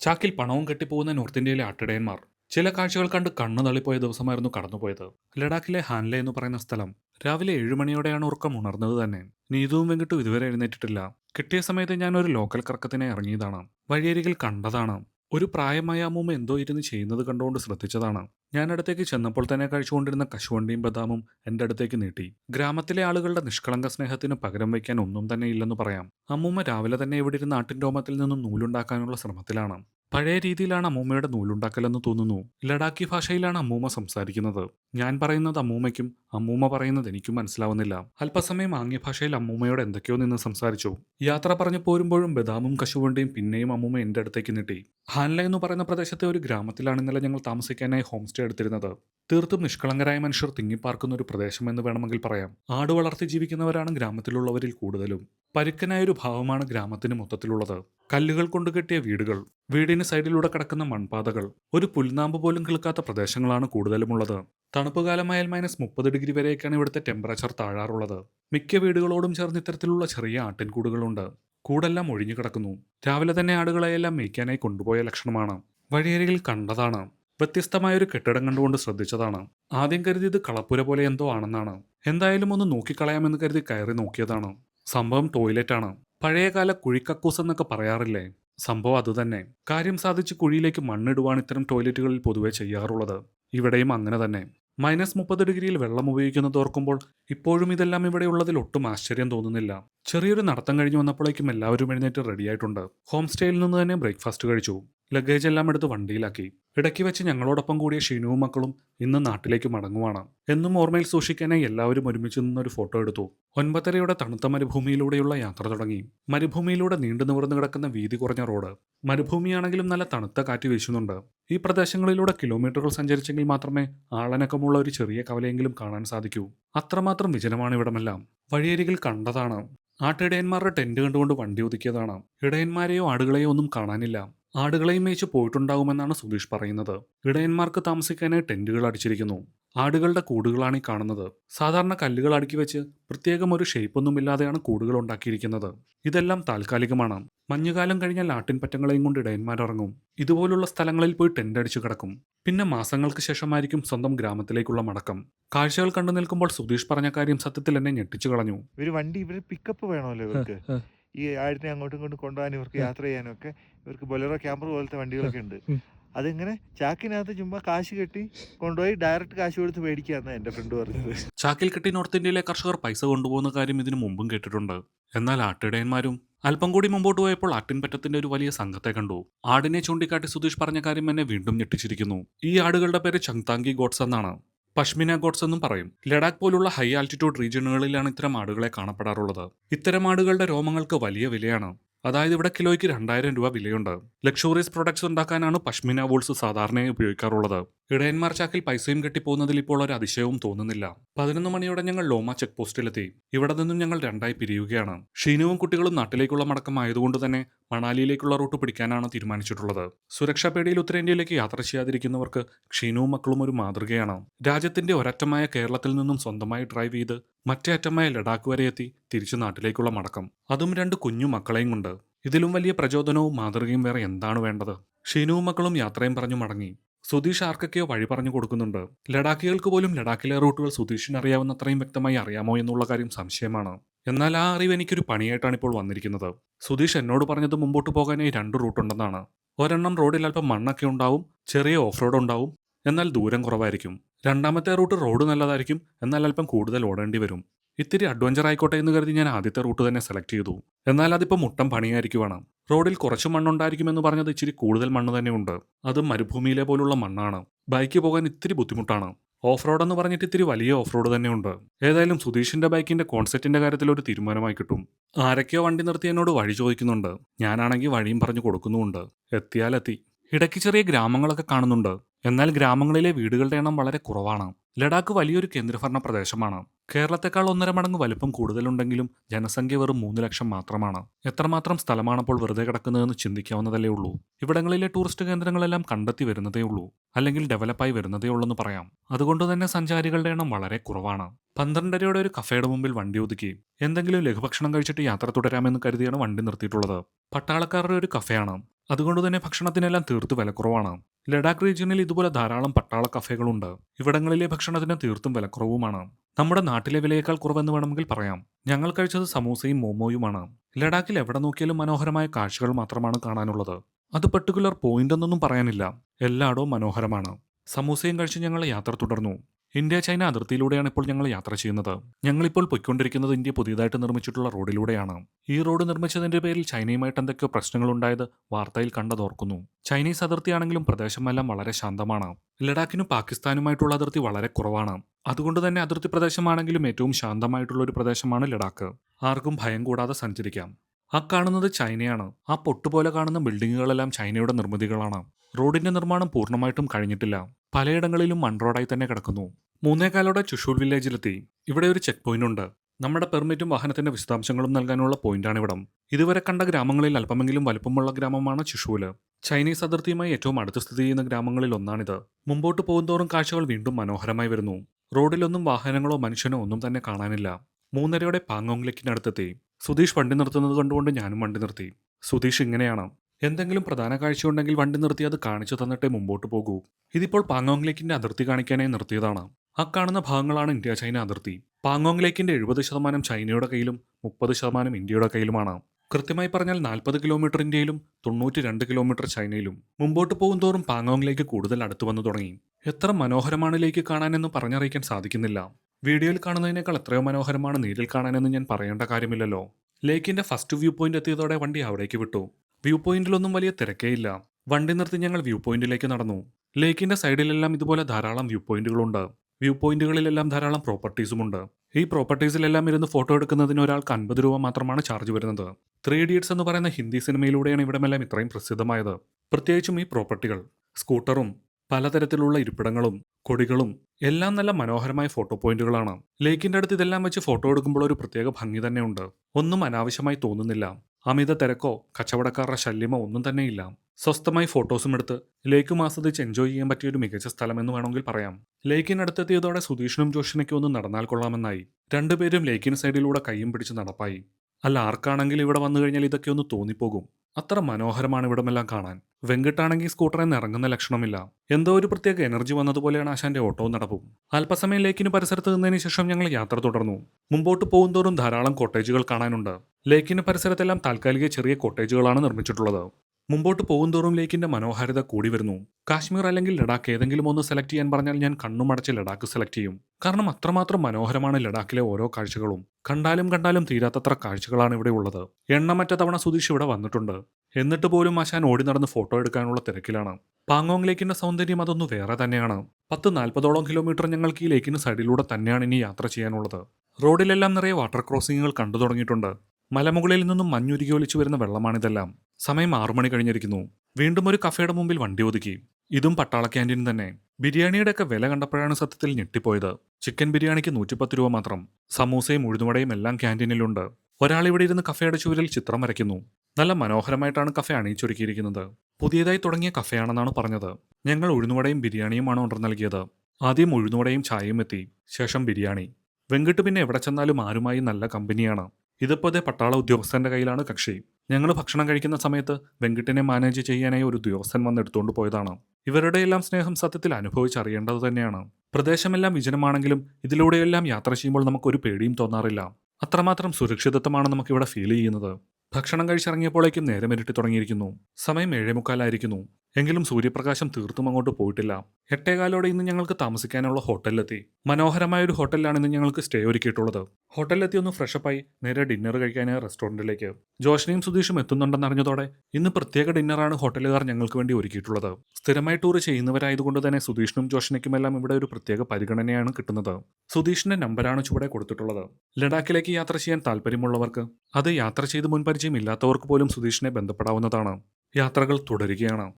ചാക്കിൽ പണവും കെട്ടിപ്പോകുന്ന നോർത്ത് ഇന്ത്യയിലെ ആട്ടിടയന്മാർ. ചില കാഴ്ചകൾ കണ്ട് കണ്ണു തള്ളിപ്പോയ ദിവസമായിരുന്നു കടന്നുപോയത്. ലഡാക്കിലെ ഹാൻലെ എന്ന് പറയുന്ന സ്ഥലം രാവിലെ ഏഴു മണിയോടെയാണ് ഉറക്കം ഉണർന്നത് തന്നെ. നീതുവും വെങ്കിട്ടും ഇതുവരെ എഴുന്നേറ്റിട്ടില്ല. കിട്ടിയ സമയത്ത് ഞാൻ ഒരു ലോക്കൽ കറക്കത്തിനെ ഇറങ്ങിയതാണ്. വഴിയരികിൽ കണ്ടതാണ്. ഒരു പ്രായമായ അമ്മൂമ്മ എന്തോ ഇരുന്ന് ചെയ്യുന്നത് കണ്ടുകൊണ്ട് ശ്രദ്ധിച്ചതാണ്. ഞാൻ അടുത്തേക്ക് ചെന്നപ്പോൾ തന്നെ കഴിച്ചുകൊണ്ടിരുന്ന കശുവണ്ടിയും ബദാമും എന്റെ അടുത്തേക്ക് നീട്ടി. ഗ്രാമത്തിലെ ആളുകളുടെ നിഷ്കളങ്ക സ്നേഹത്തിന് പകരം വയ്ക്കാൻ ഒന്നും തന്നെ ഇല്ലെന്ന് പറയാം. അമ്മൂമ്മ രാവിലെ തന്നെ ഇവിടെ ഇരുന്ന് ആട്ടിൻ രോമത്തിൽ നിന്നും നൂലുണ്ടാക്കാനുള്ള ശ്രമത്തിലാണ്. പഴയ രീതിയിലാണ് അമ്മൂമ്മയുടെ നൂലുണ്ടാക്കലെന്ന് തോന്നുന്നു. ലഡാക്കി ഭാഷയിലാണ് അമ്മൂമ്മ സംസാരിക്കുന്നത്. ഞാൻ പറയുന്നത് അമ്മൂമ്മയ്ക്കും അമ്മൂമ്മ പറയുന്നത് എനിക്കും മനസ്സിലാവുന്നില്ല. അല്പസമയം ആംഗ്യ ഭാഷയിൽ അമ്മൂമ്മയോട് എന്തൊക്കെയോ നിന്ന് സംസാരിച്ചു. യാത്ര പറഞ്ഞു പോരുമ്പോഴും ബദാമും കശുവണ്ടിയും പിന്നെയും അമ്മൂമ്മ എന്റെ അടുത്തേക്ക് നീട്ടി. ഹാൻല എന്ന് പറയുന്ന പ്രദേശത്തെ ഒരു ഗ്രാമത്തിലാണ് ഇന്നലെ ഞങ്ങൾ താമസിക്കാനായി ഹോം സ്റ്റേ എടുത്തിരുന്നത്. തീർത്തും നിഷ്കളങ്കരായ മനുഷ്യർ തിങ്ങിപ്പാർക്കുന്ന ഒരു പ്രദേശം എന്ന് വേണമെങ്കിൽ പറയാം. ആട് വളർത്തി ജീവിക്കുന്നവരാണ് ഗ്രാമത്തിലുള്ളവരിൽ കൂടുതലും. പരുക്കനായ ഒരു ഭാവമാണ് ഗ്രാമത്തിന് മൊത്തത്തിലുള്ളത്. കല്ലുകൾ കൊണ്ട് കെട്ടിയ വീടുകൾ വീടിന് സൈഡിലൂടെ കിടക്കുന്ന മൺപാതകൾ ഒരു പുൽനാമ്പ് പോലും കിളുക്കാത്ത പ്രദേശങ്ങളാണ് കൂടുതലുമുള്ളത്. തണുപ്പ് കാലമായാൽ മൈനസ് മുപ്പത് ഡിഗ്രി വരെയൊക്കെയാണ് ഇവിടുത്തെ ടെമ്പറേച്ചർ താഴാറുള്ളത്. മിക്ക വീടുകളോടും ചേർന്ന് ഇത്തരത്തിലുള്ള ചെറിയ ആട്ടിൻകൂടുകളുണ്ട്. കൂടെല്ലാം ഒഴിഞ്ഞു കിടക്കുന്നു. രാവിലെ തന്നെ ആടുകളെയെല്ലാം മേയ്ക്കാനായി കൊണ്ടുപോയ ലക്ഷണമാണ്. വഴിയരികിൽ കണ്ടതാണ്. വ്യത്യസ്തമായ ഒരു കെട്ടിടം കണ്ടുകൊണ്ട് ശ്രദ്ധിച്ചതാണ്. ആദ്യം കരുതിയത് കളപ്പുര പോലെ എന്തോ ആണെന്നാണ്. എന്തായാലും ഒന്ന് നോക്കിക്കളയാമെന്ന് കരുതി കയറി നോക്കിയതാണ്. സംഭവം ടോയ്ലറ്റാണ്. പഴയകാല കുഴിക്കക്കൂസ് എന്നൊക്കെ പറയാറില്ലേ? സംഭവം അതുതന്നെ കാര്യം സാധിച്ച് കുഴിയിലേക്ക് മണ്ണിടുവാണ് ഇത്തരം ടോയ്ലറ്റുകളിൽ പൊതുവെ ചെയ്യാറുള്ളത്. ഇവിടെയും അങ്ങനെ തന്നെ. മൈനസ് മുപ്പത് ഡിഗ്രിയിൽ വെള്ളം ഉപയോഗിക്കുന്നത് ഓർക്കുമ്പോൾ ഇപ്പോഴും ഇതെല്ലാം ഇവിടെ ഉള്ളതിൽ ഒട്ടും ആശ്ചര്യം തോന്നുന്നില്ല. ചെറിയൊരു നടത്തം കഴിഞ്ഞ് വന്നപ്പോഴേക്കും എല്ലാവരും എഴുന്നേറ്റ് റെഡിയായിട്ടുണ്ട് ഹോം സ്റ്റേയിൽ നിന്ന് തന്നെ ബ്രേക്ക്ഫാസ്റ്റ് കഴിച്ചു. ലഗേജ് എല്ലാം എടുത്ത് വണ്ടിയിലാക്കി. ഇടയ്ക്ക് വെച്ച് ഞങ്ങളോടൊപ്പം കൂടിയ ഷീനുവും മക്കളും ഇന്ന് നാട്ടിലേക്ക് മടങ്ങുവാണ്. എന്നും ഓർമ്മയിൽ സൂക്ഷിക്കാനായി എല്ലാവരും ഒരുമിച്ച് നിന്നൊരു ഫോട്ടോ എടുത്തു. ഒൻപതരയുടെ തണുത്ത മരുഭൂമിയിലൂടെയുള്ള യാത്ര തുടങ്ങി. മരുഭൂമിയിലൂടെ നീണ്ടു നിവർന്നു കിടക്കുന്ന വീതി കുറഞ്ഞ റോഡ്. മരുഭൂമിയാണെങ്കിലും നല്ല തണുത്ത കാറ്റ് വീശുന്നുണ്ട്. ഈ പ്രദേശങ്ങളിലൂടെ കിലോമീറ്ററുകൾ സഞ്ചരിച്ചെങ്കിൽ മാത്രമേ ആളനക്കമുള്ള ഒരു ചെറിയ കവലയെങ്കിലും കാണാൻ സാധിക്കൂ. അത്രമാത്രം വിജനമാണ് ഇവിടമെല്ലാം. വഴിയരികിൽ കണ്ടതാണ്. ആട്ടിടയന്മാരുടെ ടെന്റ് കണ്ടുകൊണ്ട് വണ്ടി ഒതുക്കിയതാണ്. ഇടയന്മാരെയോ ആടുകളെയോ ഒന്നും കാണാനില്ല. ആടുകളെയും മേച്ച് പോയിട്ടുണ്ടാകുമെന്നാണ് സുധീഷ് പറയുന്നത്. ഇടയന്മാർക്ക് താമസിക്കാനായി ടെന്റുകൾ അടിച്ചിരിക്കുന്നു. ആടുകളുടെ കൂടുകളാണ് ഈ കാണുന്നത്. സാധാരണ കല്ലുകൾ അടുക്കി വെച്ച് പ്രത്യേകം ഒരു ഷേപ്പൊന്നുമില്ലാതെയാണ് കൂടുകൾ ഉണ്ടാക്കിയിരിക്കുന്നത്. ഇതെല്ലാം താൽക്കാലികമാണ്. മഞ്ഞുകാലം കഴിഞ്ഞാൽ ആട്ടിൻ പറ്റങ്ങളെയും കൊണ്ട് ഇടയന്മാരിറങ്ങും ഇതുപോലുള്ള സ്ഥലങ്ങളിൽ പോയി ടെന്റ് അടിച്ചു കിടക്കും. പിന്നെ മാസങ്ങൾക്ക് ശേഷമായിരിക്കും സ്വന്തം ഗ്രാമത്തിലേക്കുള്ള മടക്കം. കാഴ്ചകൾ കണ്ടു നിൽക്കുമ്പോൾ സുധീഷ് പറഞ്ഞ കാര്യം സത്യത്തിൽ എന്നെ ഞെട്ടിച്ചു കളഞ്ഞു. ഒരു വണ്ടി ഇവർ പിക്കപ്പ് വേണമല്ലോ ഇവർക്ക്. ഈ ആടിനെ അങ്ങോട്ടും ഇങ്ങോട്ടും കൊണ്ടുപോകാൻ ഇവർക്ക് യാത്ര ചെയ്യാനും ഒക്കെ ഇവർക്ക് ബൊലറോ ക്യാമ്പർ പോലത്തെ വണ്ടികളൊക്കെ ഉണ്ട്. അതിങ്ങനെ ചാക്കിനകത്ത് ചുമ്മാ കാശ് കെട്ടി കൊണ്ടുപോയി ഡയറക്റ്റ് കാശ് കൊടുത്ത് മേടിക്കാന്ന് എന്റെ ഫ്രണ്ട് പറഞ്ഞത്. ചാക്കിൽ കെട്ടി നോർത്ത് ഇന്ത്യയിലെ കർഷകർ പൈസ കൊണ്ടുപോകുന്ന കാര്യം ഇതിനു മുമ്പും കേട്ടിട്ടുണ്ട്. എന്നാൽ ആട്ടിടയന്മാരും അല്പം കൂടി മുമ്പോട്ട് പോയപ്പോൾ ആട്ടിൻപറ്റത്തിന്റെ ഒരു വലിയ സംഘത്തെ കണ്ടു. ആടിനെ ചൂണ്ടിക്കാട്ടി സുധീഷ് പറഞ്ഞ കാര്യം എന്നെ വീണ്ടും ഞെട്ടിച്ചിരിക്കുന്നു. ഈ ആടുകളുടെ പേര് ചങ്താങ്കി ഗോഡ്സ് എന്നാണ്. പഷ്മിന ഗോഡ്സ് എന്നും പറയും. ലഡാക്ക് പോലുള്ള ഹൈ ആൾട്ടിറ്റ്യൂഡ് റീജിയനുകളിലാണ് ഇത്തരം ആടുകളെ കാണപ്പെടാറുള്ളത്. ഇത്തരം ആടുകളുടെ രോമങ്ങൾക്ക് വലിയ വിലയാണ്. അതായത് ഇവിടെ കിലോയ്ക്ക് രണ്ടായിരം രൂപ വിലയുണ്ട്. ലക്ഷറീസ് പ്രൊഡക്ട്സ് ഉണ്ടാക്കാനാണ് പഷ്മിന വൂൾസ് സാധാരണയായി ഉപയോഗിക്കാറുള്ളത്. ഇടയന്മാർ ചാക്കിൽ പൈസയും കെട്ടിപ്പോകുന്നതിൽ ഇപ്പോൾ ഒരു അതിശയവും തോന്നുന്നില്ല. പതിനൊന്ന് മണിയോടെ ഞങ്ങൾ ലോമ ചെക്ക് പോസ്റ്റിലെത്തി. ഇവിടെ നിന്നും ഞങ്ങൾ രണ്ടായി പിരിയുകയാണ്. ഷീനുവും കുട്ടികളും നാട്ടിലേക്കുള്ള മടക്കം ആയതുകൊണ്ട് തന്നെ മണാലിയിലേക്കുള്ള റൂട്ട് പിടിക്കാനാണ് തീരുമാനിച്ചിട്ടുള്ളത്. സുരക്ഷാ പേടിയിൽ ഉത്തരേന്ത്യയിലേക്ക് യാത്ര ചെയ്യാതിരിക്കുന്നവർക്ക് ക്ഷീണവും മക്കളും ഒരു മാതൃകയാണ്. രാജ്യത്തിന്റെ ഒരറ്റമായ കേരളത്തിൽ നിന്നും സ്വന്തമായി ഡ്രൈവ് ചെയ്ത് മറ്റേ അറ്റമായ ലഡാക്ക് വരെ എത്തി തിരിച്ചു നാട്ടിലേക്കുള്ള മടക്കം. അതും രണ്ട് കുഞ്ഞു മക്കളെയും കൊണ്ട്. ഇതിലും വലിയ പ്രചോദനവും മാതൃകയും വേറെ എന്താണ് വേണ്ടത്? ഷീനുവും മക്കളും യാത്രയും പറഞ്ഞു മടങ്ങി. സുധീഷ് ആർക്കൊക്കെയോ വഴി പറഞ്ഞു കൊടുക്കുന്നുണ്ട്. ലഡാക്കികൾക്ക് പോലും ലഡാക്കിലെ റൂട്ടുകൾ സുധീഷിന് അറിയാവുന്ന അത്രയും വ്യക്തമായി അറിയാമോ എന്നുള്ള കാര്യം സംശയമാണ്. എന്നാൽ ആ അറിവ് എനിക്കൊരു പണിയായിട്ടാണ് ഇപ്പോൾ വന്നിരിക്കുന്നത്. സുധീഷ് എന്നോട് പറഞ്ഞത് മുമ്പോട്ട് പോകാനായി രണ്ട് റൂട്ടുണ്ടെന്നാണ്. ഒരെണ്ണം റോഡിൽ അല്പം മണ്ണൊക്കെ ഉണ്ടാവും ചെറിയ ഓഫ് റോഡ് ഉണ്ടാവും. എന്നാൽ ദൂരം കുറവായിരിക്കും. രണ്ടാമത്തെ റൂട്ട് റോഡ് നല്ലതായിരിക്കും എന്നാൽ അല്പം കൂടുതൽ ഓടേണ്ടി വരും. ഇത്തിരി അഡ്വഞ്ചർ ആയിക്കോട്ടെ എന്ന് കരുതി ഞാൻ ആദ്യത്തെ റൂട്ട് തന്നെ സെലക്ട് ചെയ്തു. എന്നാൽ അതിപ്പോൾ മുട്ടം പണിയായിരിക്കുവാണ്. റോഡിൽ കുറച്ച് മണ്ണുണ്ടായിരിക്കുമെന്ന് പറഞ്ഞത് ഇച്ചിരി കൂടുതൽ മണ്ണ് തന്നെയുണ്ട്. അത് മരുഭൂമിയിലെ പോലുള്ള മണ്ണാണ്. ബൈക്ക് പോകാൻ ഇത്തിരി ബുദ്ധിമുട്ടാണ്. ഓഫ് റോഡ് എന്ന് പറഞ്ഞിട്ട് ഇത്തിരി വലിയ ഓഫ് റോഡ് തന്നെയുണ്ട്. ഏതായാലും സുധീഷിന്റെ ബൈക്കിന്റെ കോൺസെപ്റ്റിന്റെ കാര്യത്തിൽ ഒരു തീരുമാനമായി കിട്ടും. ആരൊക്കെയോ വണ്ടി നിർത്തി എന്നോട് വഴി ചോദിക്കുന്നുണ്ട്. ഞാനാണെങ്കിൽ വഴിയും പറഞ്ഞു കൊടുക്കുന്നുമുണ്ട്. എത്തിയാലെത്തി. ഇടയ്ക്ക് ചെറിയ ഗ്രാമങ്ങളൊക്കെ കാണുന്നുണ്ട്. എന്നാൽ ഗ്രാമങ്ങളിലെ വീടുകളുടെ എണ്ണം വളരെ കുറവാണ്. ലഡാക്ക് വലിയൊരു കേന്ദ്രഭരണ പ്രദേശമാണ്. കേരളത്തെക്കാൾ ഒന്നര മടങ്ങ് വലുപ്പം കൂടുതലുണ്ടെങ്കിലും ജനസംഖ്യ വെറും മൂന്ന് ലക്ഷം മാത്രമാണ്. എത്രമാത്രം സ്ഥലമാണപ്പോൾ വെറുതെ കിടക്കുന്നതെന്ന് ചിന്തിക്കാവുന്നതല്ലേ ഉള്ളൂ. ഇവിടങ്ങളിലെ ടൂറിസ്റ്റ് കേന്ദ്രങ്ങളെല്ലാം കണ്ടെത്തി വരുന്നതേ ഉള്ളൂ. അല്ലെങ്കിൽ ഡെവലപ്പായി വരുന്നതേ ഉള്ളെന്ന് പറയാം. അതുകൊണ്ട് തന്നെ സഞ്ചാരികളുടെ എണ്ണം വളരെ കുറവാണ്. പന്ത്രണ്ടരയോടെ ഒരു കഫേയുടെ മുമ്പിൽ വണ്ടി ഒതുക്കി. എന്തെങ്കിലും ലഘുഭക്ഷണം കഴിച്ചിട്ട് യാത്ര തുടരാമെന്ന് കരുതിയാണ് വണ്ടി നിർത്തിയിട്ടുള്ളത്. പട്ടാളക്കാരുടെ ഒരു കഫേയാണ്. അതുകൊണ്ട് തന്നെ ഭക്ഷണത്തിനെല്ലാം തീർത്ത് വിലക്കുറവാണ് ലഡാക്ക് റീജിയനിൽ ഇതുപോലെ ധാരാളം പട്ടാള കഫേകളുണ്ട്. ഇവിടങ്ങളിലെ ഭക്ഷണത്തിന് തീർത്തും വിലക്കുറവുമാണ്. നമ്മുടെ നാട്ടിലെ വിലയേക്കാൾ കുറവെന്ന് വേണമെങ്കിൽ പറയാം. ഞങ്ങൾ കഴിച്ചത് സമൂസയും മോമോയുമാണ്. ലഡാക്കിൽ എവിടെ നോക്കിയാലും മനോഹരമായ കാഴ്ചകൾ മാത്രമാണ് കാണാനുള്ളത്. അത് പെർട്ടിക്കുലർ പോയിന്റ് എന്നൊന്നും പറയാനില്ല. എല്ലായിടവും മനോഹരമാണ്. സമൂസയും കഴിച്ച് ഞങ്ങൾ യാത്ര തുടർന്നു. ഇന്ത്യ ചൈന അതിർത്തിയിലൂടെയാണ് ഇപ്പോൾ ഞങ്ങൾ യാത്ര ചെയ്യുന്നത്. ഞങ്ങളിപ്പോൾ പൊയ്ക്കൊണ്ടിരിക്കുന്നത് ഇന്ത്യ പുതിയതായിട്ട് നിർമ്മിച്ചിട്ടുള്ള റോഡിലൂടെയാണ്. ഈ റോഡ് നിർമ്മിച്ചതിന്റെ പേരിൽ ചൈനയുമായിട്ട് എന്തൊക്കെയോ പ്രശ്നങ്ങളുണ്ടായത് വാർത്തയിൽ കണ്ടതോർക്കുന്നു ചൈനീസ് അതിർത്തിയാണെങ്കിലും പ്രദേശമെല്ലാം വളരെ ശാന്തമാണ്. ലഡാക്കിനും പാകിസ്ഥാനുമായിട്ടുള്ള അതിർത്തി വളരെ കുറവാണ്. അതുകൊണ്ട് തന്നെ അതിർത്തി പ്രദേശമാണെങ്കിലും ഏറ്റവും ശാന്തമായിട്ടുള്ള ഒരു പ്രദേശമാണ് ലഡാക്ക്. ആർക്കും ഭയം കൂടാതെ സഞ്ചരിക്കാം. ആ കാണുന്നത് ചൈനയാണ്. ആ പൊട്ടുപോലെ കാണുന്ന ബിൽഡിങ്ങുകളെല്ലാം ചൈനയുടെ നിർമ്മിതികളാണ്. റോഡിന്റെ നിർമ്മാണം പൂർണമായിട്ടും കഴിഞ്ഞിട്ടില്ല. പലയിടങ്ങളിലും മൺറോഡായി തന്നെ കിടക്കുന്നു. മൂന്നേകാലോടെ ചുഷൂർ വില്ലേജിലെത്തി. ഇവിടെ ഒരു ചെക്ക് പോയിന്റ് ഉണ്ട്. നമ്മുടെ പെർമിറ്റും വാഹനത്തിന്റെ വിശദാംശങ്ങളും നൽകാനുള്ള പോയിന്റാണ് ഇവിടം ഇതുവരെ കണ്ട ഗ്രാമങ്ങളിൽ അല്പമെങ്കിലും വലുപ്പമുള്ള ഗ്രാമമാണ് ചുഷൂൽ ചൈനീസ് അതിർത്തിയുമായി ഏറ്റവും അടുത്ത് സ്ഥിതി ചെയ്യുന്ന ഗ്രാമങ്ങളിൽ ഒന്നാണിത്. മുമ്പോട്ട് പോകുന്തോറും കാഴ്ചകൾ വീണ്ടും മനോഹരമായി വരുന്നു. റോഡിലൊന്നും വാഹനങ്ങളോ മനുഷ്യനോ ഒന്നും തന്നെ കാണാനില്ല. മൂന്നരയോടെ പാങ്ങോങ് ലേക്കിനടുത്തെത്തി സുധീഷ് വണ്ടി നിർത്തുന്നത് കണ്ടുകൊണ്ട് ഞാനും വണ്ടി നിർത്തി. സുധീഷ് ഇങ്ങനെയാണ്. എന്തെങ്കിലും പ്രധാന കാഴ്ചയുണ്ടെങ്കിൽ വണ്ടി നിർത്തി അത് കാണിച്ചു തന്നിട്ടേ മുമ്പോട്ട് പോകൂ. ഇതിപ്പോൾ പാങ്ങോങ് ലേക്കിന്റെ അതിർത്തി കാണിക്കാനായി നിർത്തിയതാണ്. ആ കാണുന്ന ഭാഗങ്ങളാണ് ഇന്ത്യ ചൈന അതിർത്തി. പാങ്ങോങ് ലേക്കിന്റെ എഴുപത് ശതമാനം ചൈനയുടെ കയ്യിലും മുപ്പത് ശതമാനം ഇന്ത്യയുടെ കയ്യിലുമാണ്. കൃത്യമായി പറഞ്ഞാൽ നാൽപ്പത് കിലോമീറ്റർ ഇന്ത്യയിലും തൊണ്ണൂറ്റി രണ്ട് കിലോമീറ്റർ ചൈനയിലും. മുമ്പോട്ട് പോകുന്തോറും പാങ്ങോങ്ങിലേക്ക് കൂടുതൽ അടുത്തു വന്നു തുടങ്ങി. എത്ര മനോഹരമാണ് ലേക്ക് കാണാനെന്ന് പറഞ്ഞറിയിക്കാൻ സാധിക്കുന്നില്ല. വീഡിയോയിൽ കാണുന്നതിനേക്കാൾ എത്രയോ മനോഹരമാണ് നേരിൽ കാണാനെന്ന് ഞാൻ പറയേണ്ട കാര്യമില്ലല്ലോ. ലേക്കിന്റെ ഫസ്റ്റ് വ്യൂ പോയിന്റ് എത്തിയതോടെ വണ്ടി അവിടേക്ക് വിട്ടു. വ്യൂ പോയിന്റിലൊന്നും വലിയ തിരക്കേയില്ല. വണ്ടി നിർത്തി ഞങ്ങൾ വ്യൂ പോയിന്റിലേക്ക് നടന്നു. ലേക്കിന്റെ സൈഡിലെല്ലാം ഇതുപോലെ ധാരാളം വ്യൂ പോയിന്റുകളുണ്ട്. വ്യൂ പോയിന്റുകളിലെല്ലാം ധാരാളം പ്രോപ്പർട്ടീസുമുണ്ട്. ഈ പ്രോപ്പർട്ടീസിലെല്ലാം ഇരുന്ന് ഫോട്ടോ എടുക്കുന്നതിന് ഒരാൾക്ക് അൻപത് രൂപ മാത്രമാണ് ചാർജ് വരുന്നത്. ത്രീ ഇഡിയറ്റ്സ് എന്ന് പറയുന്ന ഹിന്ദി സിനിമയിലൂടെയാണ് ഇവിടമെല്ലാം ഇത്രയും പ്രസിദ്ധമായത്. പ്രത്യേകിച്ചും ഈ പ്രോപ്പർട്ടികൾ. സ്കൂട്ടറും പലതരത്തിലുള്ള ഇരിപ്പിടങ്ങളും കൊടികളും എല്ലാം നല്ല മനോഹരമായ ഫോട്ടോ പോയിന്റുകളാണ്. ലേക്കിന്റെ അടുത്ത് ഇതെല്ലാം വെച്ച് ഫോട്ടോ എടുക്കുമ്പോൾ ഒരു പ്രത്യേക ഭംഗി തന്നെയുണ്ട്. ഒന്നും അനാവശ്യമായി തോന്നുന്നില്ല. അമിത തിരക്കോ കച്ചവടക്കാരുടെ ശല്യമോ ഒന്നും തന്നെയില്ല. സ്വസ്ഥമായി ഫോട്ടോസും എടുത്ത് ലേക്കും ആസ്വദിച്ച് എൻജോയ് ചെയ്യാൻ പറ്റിയ ഒരു മികച്ച സ്ഥലമെന്ന് വേണമെങ്കിൽ പറയാം. ലേക്കിനടുത്തെത്തിയതോടെ സുധീഷിനും ജോഷിനൊക്കെ ഒന്ന് നടന്നാൽ കൊള്ളാമെന്നായി. രണ്ടുപേരും ലേക്കിന് സൈഡിലൂടെ കൈയും പിടിച്ച് നടപ്പായി. അല്ല ആർക്കാണെങ്കിൽ ഇവിടെ വന്നു കഴിഞ്ഞാൽ ഇതൊക്കെ ഒന്ന് തോന്നിപ്പോകും. അത്ര മനോഹരമാണ് ഇവിടമെല്ലാം കാണാൻ. വെങ്കിട്ടാണെങ്കിൽ സ്കൂട്ടറിൽ നിന്ന് ഇറങ്ങുന്ന ലക്ഷണമില്ല. എന്തോ ഒരു പ്രത്യേക എനർജി വന്നതുപോലെയാണ് ആശാന്റെ ഓട്ടവും നടപ്പും. അല്പസമയം ലേക്കിന് പരിസരത്ത് നിന്നതിന് ശേഷം ഞങ്ങൾ യാത്ര തുടർന്നു. മുമ്പോട്ട് പോകുന്തോറും ധാരാളം കോട്ടേജുകൾ കാണാനുണ്ട്. ലേക്കിന് പരിസരത്തെല്ലാം താൽക്കാലിക ചെറിയ കോട്ടേജുകളാണ് നിർമ്മിച്ചിട്ടുള്ളത്. മുമ്പോട്ട് പോകുന്തോറും ലേക്കിന്റെ മനോഹാരിത കൂടി വരുന്നു. കാശ്മീർ അല്ലെങ്കിൽ ലഡാക്ക് ഏതെങ്കിലും ഒന്ന് സെലക്ട് ചെയ്യാൻ പറഞ്ഞാൽ ഞാൻ കണ്ണുമടച്ച് ലഡാക്ക് സെലക്ട് ചെയ്യും. കാരണം അത്രമാത്രം മനോഹരമാണ് ലഡാക്കിലെ ഓരോ കാഴ്ചകളും. കണ്ടാലും കണ്ടാലും തീരാത്തത്ര കാഴ്ചകളാണ് ഇവിടെ ഉള്ളത്. എണ്ണമറ്റ തവണ സുധീഷ് ഇവിടെ വന്നിട്ടുണ്ട്. എന്നിട്ട് പോലും ആശാൻ ഓടി നടന്ന് ഫോട്ടോ എടുക്കാനുള്ള തിരക്കിലാണ്. പാങ്ങോങ് ലേക്കിന്റെ സൗന്ദര്യം അതൊന്നും വേറെ തന്നെയാണ്. പത്ത് നാൽപ്പതോളം കിലോമീറ്റർ ഞങ്ങൾക്ക് ഈ ലേക്കിന് സൈഡിലൂടെ തന്നെയാണ് ഇനി യാത്ര ചെയ്യാനുള്ളത്. റോഡിലെല്ലാം നിറയെ വാട്ടർ ക്രോസിങ്ങുകൾ കണ്ടു തുടങ്ങിയിട്ടുണ്ട്. മലമുകളിൽ നിന്നും മഞ്ഞുരുകി ഒലിച്ചു വരുന്ന വെള്ളമാണിതെല്ലാം. സമയം ആറു മണി കഴിഞ്ഞിരിക്കുന്നു. വീണ്ടും ഒരു കഫേയുടെ മുമ്പിൽ വണ്ടി ഒതുക്കി. ഇതും പട്ടാള ക്യാന്റീൻ തന്നെ. ബിരിയാണിയുടെ ഒക്കെ വില കണ്ടപ്പോഴാണ് സത്യത്തിൽ ഞെട്ടിപ്പോയത്. ചിക്കൻ ബിരിയാണിക്ക് നൂറ്റിപ്പത്ത് രൂപ മാത്രം. സമൂസയും ഉഴുന്നുവടയും എല്ലാം ക്യാന്റീനിലുണ്ട്. ഒരാൾ ഇവിടെ ഇരുന്ന് കഫേയുടെ ചുവരിൽ ചിത്രം വരയ്ക്കുന്നു. നല്ല മനോഹരമായിട്ടാണ് കഫേ അണിയിച്ചൊരുക്കിയിരിക്കുന്നത്. പുതിയതായി തുടങ്ങിയ കഫേയാണെന്നാണ് പറഞ്ഞത്. ഞങ്ങൾ ഉഴുന്നുവടയും ബിരിയാണിയുമാണ് ഓർഡർ നൽകിയത്. ആദ്യം ഉഴുന്നുവടയും ചായയും എത്തി. ശേഷം ബിരിയാണി. വെങ്കിട്ട് പിന്നെ എവിടെ ചെന്നാലും ആരുമായി നല്ല കമ്പനിയാണ്. ഇതിപ്പോ ദേ പട്ടാള ഉദ്യോഗസ്ഥന്റെ കയ്യിലാണ് കക്ഷി. ഞങ്ങൾ ഭക്ഷണം കഴിക്കുന്ന സമയത്ത് വെങ്കിട്ടിനെ മാനേജ് ചെയ്യാനായി ഒരു ഉദ്യോഗസ്ഥൻ വന്ന് എടുത്തുകൊണ്ട് പോയതാണ്. ഇവരുടെ എല്ലാം സ്നേഹം സത്യത്തിൽ അനുഭവിച്ചറിയേണ്ടത് തന്നെയാണ്. പ്രദേശമെല്ലാം വിജനമാണെങ്കിലും ഇതിലൂടെയെല്ലാം യാത്ര ചെയ്യുമ്പോൾ നമുക്ക് ഒരു പേടിയും തോന്നാറില്ല. അത്രമാത്രം സുരക്ഷിതത്വമാണ് നമുക്കിവിടെ ഫീൽ ചെയ്യുന്നത്. ഭക്ഷണം കഴിച്ചിറങ്ങിയപ്പോഴേക്കും നേരം ഇരുട്ടി തുടങ്ങിയിരിക്കുന്നു. സമയം ഏഴേ മുക്കാലായിരിക്കുന്നു എങ്കിലും സൂര്യപ്രകാശം തീർത്തും അങ്ങോട്ട് പോയിട്ടില്ല. എട്ടേകാലോടെ ഇന്ന് ഞങ്ങൾക്ക് താമസിക്കാനുള്ള ഹോട്ടലിലെത്തി. മനോഹരമായ ഒരു ഹോട്ടലിലാണ് ഇന്ന് ഞങ്ങൾക്ക് സ്റ്റേ ഒരുക്കിയിട്ടുള്ളത്. ഹോട്ടലിലെത്തി ഒന്ന് ഫ്രഷപ്പായി നേരെ ഡിന്നർ കഴിക്കാനായി റെസ്റ്റോറന്റിലേക്ക് ജോഷനയും സുധീഷും എത്തുന്നുണ്ടെന്ന് അറിഞ്ഞതോടെ ഇന്ന് പ്രത്യേക ഡിന്നറാണ് ഹോട്ടലുകാർ ഞങ്ങൾക്ക് വേണ്ടി ഒരുക്കിയിട്ടുള്ളത്. സ്ഥിരമായി ടൂർ ചെയ്യുന്നവരായതുകൊണ്ട് തന്നെ സുധീഷിനും ജോഷനയ്ക്കുമെല്ലാം ഇവിടെ ഒരു പ്രത്യേക പരിഗണനയാണ് കിട്ടുന്നത്. സുധീഷിന്റെ നമ്പറാണ് ചുവടെ കൊടുത്തിട്ടുള്ളത്. ലഡാക്കിലേക്ക് യാത്ര ചെയ്യാൻ താല്പര്യമുള്ളവർക്ക് അത് യാത്ര ചെയ്ത് മുൻപരിചയം ഇല്ലാത്തവർക്ക് പോലും സുധീഷിനെ ബന്ധപ്പെടാവുന്നതാണ്. യാത്രകൾ തുടരുകയാണ്.